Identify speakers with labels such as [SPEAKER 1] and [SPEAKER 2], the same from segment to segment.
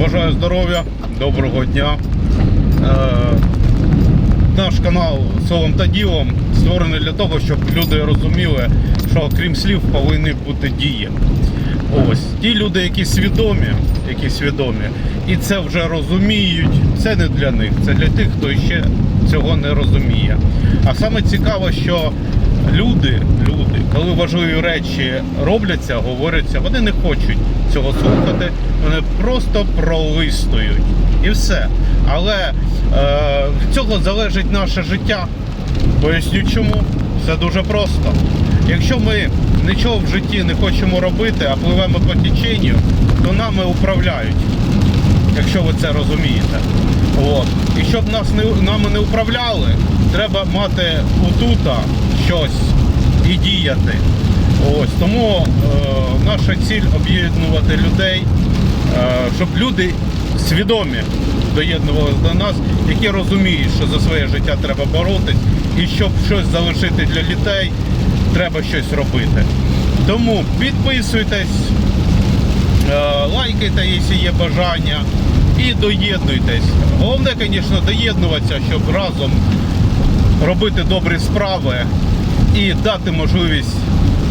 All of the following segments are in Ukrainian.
[SPEAKER 1] Бажаю здоров'я, доброго дня. Е, наш канал Словом та ділом створений для того, щоб люди розуміли, що крім слів повинні бути дії. Ось ті люди, які свідомі, які свідомі, і це вже розуміють. Це не для них, це для тих, хто ще цього не розуміє. А саме цікаво, що люди, люди, коли важливі речі робляться, говоряться, вони не хочуть цього слухати, вони просто пролистують. І все. Але е, від цього залежить наше життя. Поясню чому. Все дуже просто. Якщо ми нічого в житті не хочемо робити, а пливемо по теченню, то нами управляють. Якщо ви це розумієте. От. І щоб нас не, нами не управляли, треба мати отута щось і діяти. Ось тому е, наша ціль об'єднувати людей, е, щоб люди свідомі доєднувалися до нас, які розуміють, що за своє життя треба боротись, і щоб щось залишити для дітей, треба щось робити. Тому підписуйтесь, е, лайкайте, якщо є бажання, і доєднуйтесь. Головне, звісно, доєднуватися, щоб разом робити добрі справи і дати можливість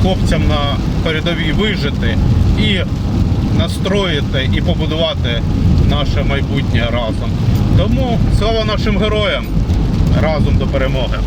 [SPEAKER 1] хлопцям на передовій вижити і настроїти і побудувати наше майбутнє разом. Тому слава нашим героям! Разом до перемоги!